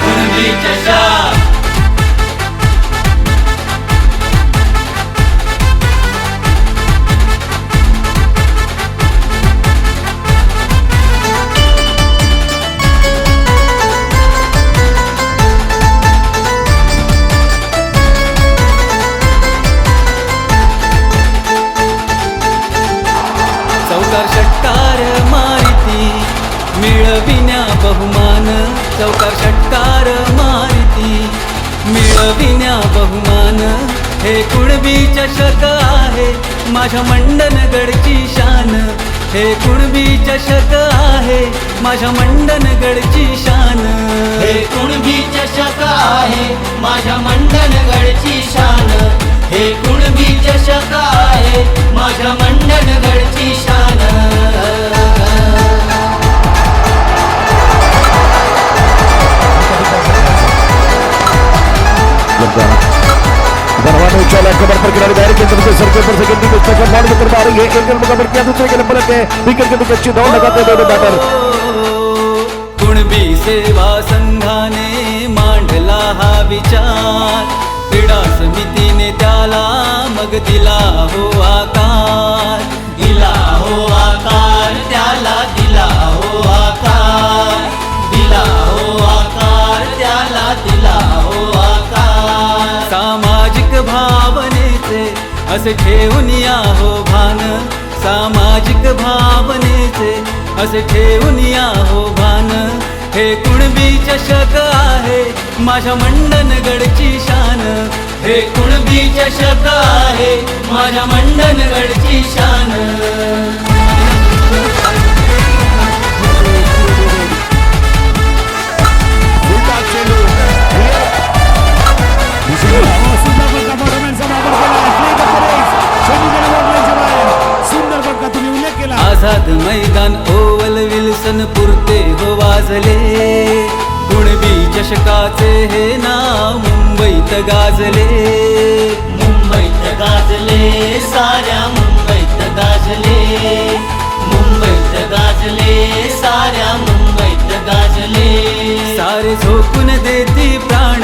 कुणबी चषक बहुमान चौका षटकार मारिती. मिळविण्या बहुमान हे कुणबी चषक आहे. माझ्या मंडनगडची शान हे कुणबी चषक आहे. माझ्या मंडनगडची शान. हे कुणबी चषक आहे. माझ्या मंडनगडची शान कबर पर किनारे बैर के तरफ़ से सर के ऊपर से गिनती को स्पेशल बॉल में पा रही है। एक रन मुकम्मल किया, दूसरे के नंबर के विकेट के पीछे अच्छी दौड़ लगाते हुए बैटर। गुण भी सेवा संघाने, मांडला हा विचार। भावनेचे असे ठेवून या हो भान सामाजिक भावनेचे. असे ठेवून या हो भान हे कुणबी चषक आहे माझ्या मंडनगडची शान. हे कुणबी चषक आहे माझ्या मंडनगडची शान. आझाद मैदान ओवल विल्सन पुरते हो वाजले. कुणबी चषकाचे हे नाव मुंबईत गाजले. मुंबईत गाजले साऱ्या मुंबईत गाजले. मुंबईत गाजले साऱ्या मुंबईत गाजले. सारे झोकून देती प्राण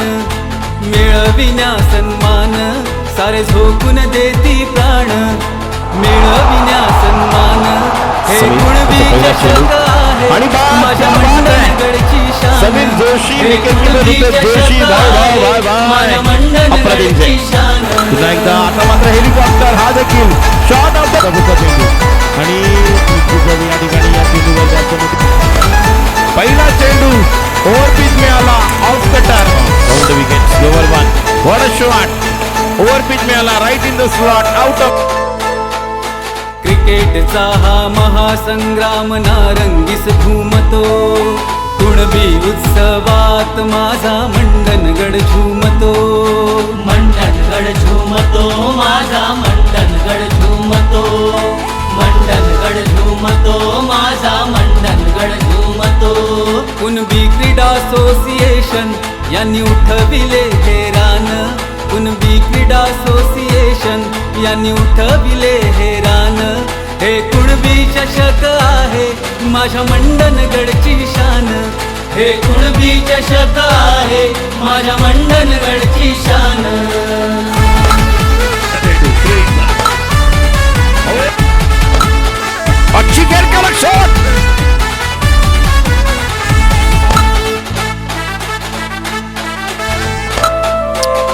मिळविण्या सन्मान. सारे झोकून देती प्राण मिळविण्या सन्मान हे चेंडू. आहे. माझ्या समीर जोशी, जोशी, जय. शान पुन्हा एकदा आता मात्र हेलिकॉप्टर हा देखील शॉट ऑफ द प्रभुत्व चेंडू आणि या ठिकाणी या चेंडूवर जास्त पहिला चेंडू ओव्हर पिच मिळाला off cutter down the wicket slower one वर शॉट ओव्हर पिच मिळाला right in the slot out of क्रिकेटचा हा महासंग्राम नारंगीस घुमतो कुणबी उत्सवात माझा मंडनगड झुमतो. मंडणगड झुमतो माझा मंडणगड झुमतो. मंडणगड झुमतो माझा मंडणगड झुमतो. कुणबी क्रीडा असोसिएशन यांनी उठविले हे रान. कुणबी क्रीडा असोसिएशन यांनी उठविले हे रान. हे कुणबी चषक आहे माझ्या मंडनगडची शान. हे कुणबी चषक आहे माझ्या मंडणगडची शान.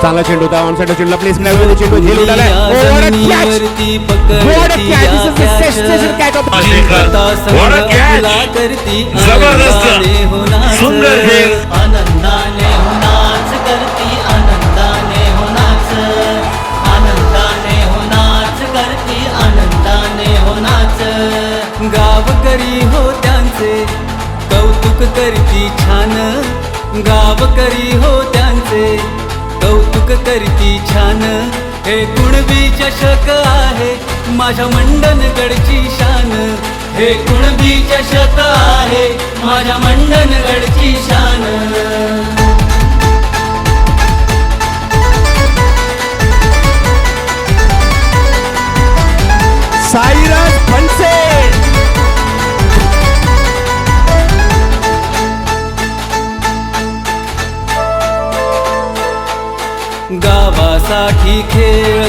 चांगला चेंडू होता ऑन साइड चेंडूला प्लेस मिळाला चेंडू झेल उडाला जमिनीवरती पकडती जिंकता संघ आपला करती आनंदाने होणार सुंदर खेळ. आनंदाने होनाच करती आनंदाने होनाच आनंदाने होनाच करती आनंदाने होनाच गावकरी हो त्यांचे कौतुक करती छान. गावकरी हो त्यांचे कौतुक करती छान. हे कुणबी चषक आहे माझ्या मंडनगडची शान. हे कुणबी चषक आहे माझ्या मंडनगडची शान. खेळ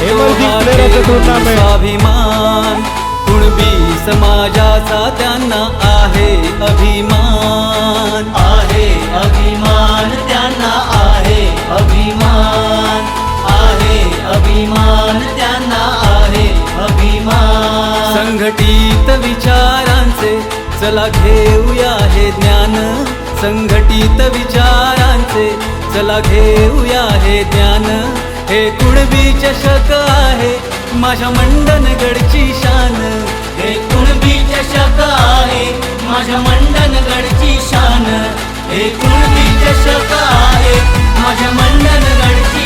tournament. स्वाभिमान. कुणबी समाजाचा त्यांना आहे अभिमान. आहे अभिमान त्यांना आहे अभिमान. आहे अभिमान त्यांना आहे अभिमान. संघटित विचारांचे चला घेऊया हे ज्ञान. संघटित विचारांचे चला घेऊया हे ज्ञान. हे कुणबी चषक आहे माझ्या मंडनगडची शान. हे कुणबी चषक आहे माझ्या मंडनगडची शान. हे कुणबी चषक आहे माझ्या मंडनगडची